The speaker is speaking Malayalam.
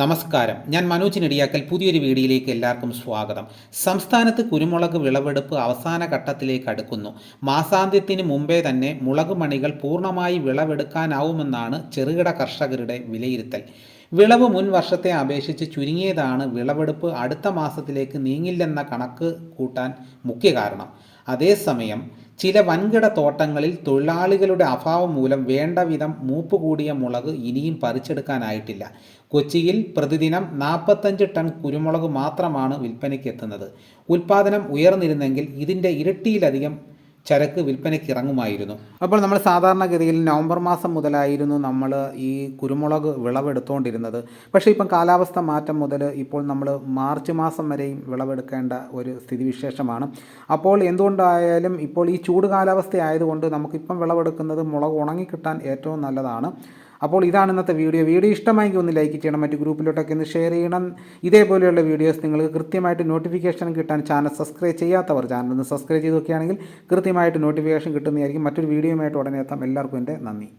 നമസ്കാരം. ഞാൻ മനോജ് നെടിയാക്കൽ. പുതിയൊരു വീഡിയോയിലേക്ക് എല്ലാവർക്കും സ്വാഗതം. സംസ്ഥാനത്ത് കുരുമുളക് വിളവെടുപ്പ് അവസാന ഘട്ടത്തിലേക്ക് അടുക്കുന്നു. മാസാന്ത്യത്തിന് മുമ്പേ തന്നെ മുളക് മണികൾ പൂർണമായി വിളവെടുക്കാനാവുമെന്നാണ് ചെറുകിട കർഷകരുടെ വിലയിരുത്തൽ. വിളവ് മുൻ വർഷത്തെ അപേക്ഷിച്ച് ചുരുങ്ങിയതാണ് വിളവെടുപ്പ് അടുത്ത മാസത്തിലേക്ക് നീങ്ങില്ലെന്ന കണക്ക് കൂട്ടാൻ മുഖ്യ കാരണം. അതേസമയം ചില വൻകിട തോട്ടങ്ങളിൽ തൊഴിലാളികളുടെ അഭാവം മൂലം വേണ്ട വിധം മൂപ്പ് കൂടിയ മുളക് ഇനിയും പറിച്ചെടുക്കാനായിട്ടില്ല. കൊച്ചിയിൽ പ്രതിദിനം നാൽപ്പത്തഞ്ച് ടൺ കുരുമുളക് മാത്രമാണ് വിൽപ്പനയ്ക്ക് എത്തുന്നത്. ഉൽപാദനം ഉയർന്നിരുന്നെങ്കിൽ ഇതിന്റെ ഇരട്ടിയിലധികം ചരക്ക് വിൽപ്പനയ്ക്ക് ഇറങ്ങുമായിരുന്നു. അപ്പോൾ നമ്മൾ സാധാരണഗതിയിൽ നവംബർ മാസം മുതലായിരുന്നു നമ്മൾ ഈ കുരുമുളക് വിളവെടുത്തുകൊണ്ടിരുന്നത് പക്ഷേ ഇപ്പം കാലാവസ്ഥ മാറ്റം മുതൽ ഇപ്പോൾ നമ്മൾ മാർച്ച് മാസം വരെയും വിളവെടുക്കേണ്ട ഒരു സ്ഥിതിവിശേഷമാണ്. അപ്പോൾ എന്തുകൊണ്ടായാലും ഇപ്പോൾ ഈ ചൂട് കാലാവസ്ഥ ആയതുകൊണ്ട് നമുക്കിപ്പം വിളവെടുക്കുന്നത് മുളക് ഉണങ്ങിക്കിട്ടാൻ ഏറ്റവും നല്ലതാണ്. അപ്പോൾ ഇതാണ് ഇന്നത്തെ വീഡിയോ. വീഡിയോ ഇഷ്ടമായെങ്കിൽ ഒന്ന് ലൈക്ക് ചെയ്യണം മറ്റ് ഗ്രൂപ്പിലോട്ടൊക്കെ ഒന്ന് ഷെയർ ചെയ്യണം. ഇതേപോലെയുള്ള വീഡിയോസ് നിങ്ങൾക്ക് കൃത്യമായിട്ട് നോട്ടിഫിക്കേഷൻ കിട്ടാൻ ചാനൽ സബ്സ്ക്രൈബ് ചെയ്യാത്തവർ ചാനൽ ഒന്ന് സബ്സ്ക്രൈബ് ചെയ്ത് നോക്കുകയാണെങ്കിൽ കൃത്യമായിട്ട് നോട്ടിഫിക്കേഷൻ കിട്ടുന്നതായിരിക്കും. മറ്റൊരു വീഡിയോയുമായിട്ട് ഉടനെ എത്താം. എല്ലാവർക്കും എന്റെ നന്ദി.